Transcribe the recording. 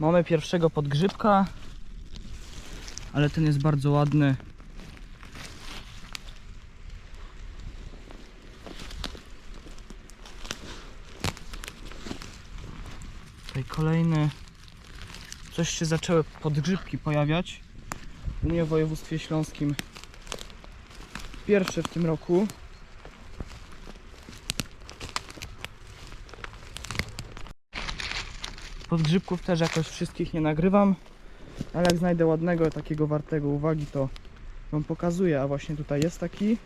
Mamy pierwszego podgrzybka, ale ten jest bardzo ładny. Tutaj kolejny. Coś się zaczęły podgrzybki pojawiać. U mnie w województwie śląskim pierwszy w tym roku. Podgrzybków też jakoś wszystkich nie nagrywam, ale jak znajdę ładnego, takiego wartego uwagi, to Wam pokazuję. A właśnie tutaj jest taki.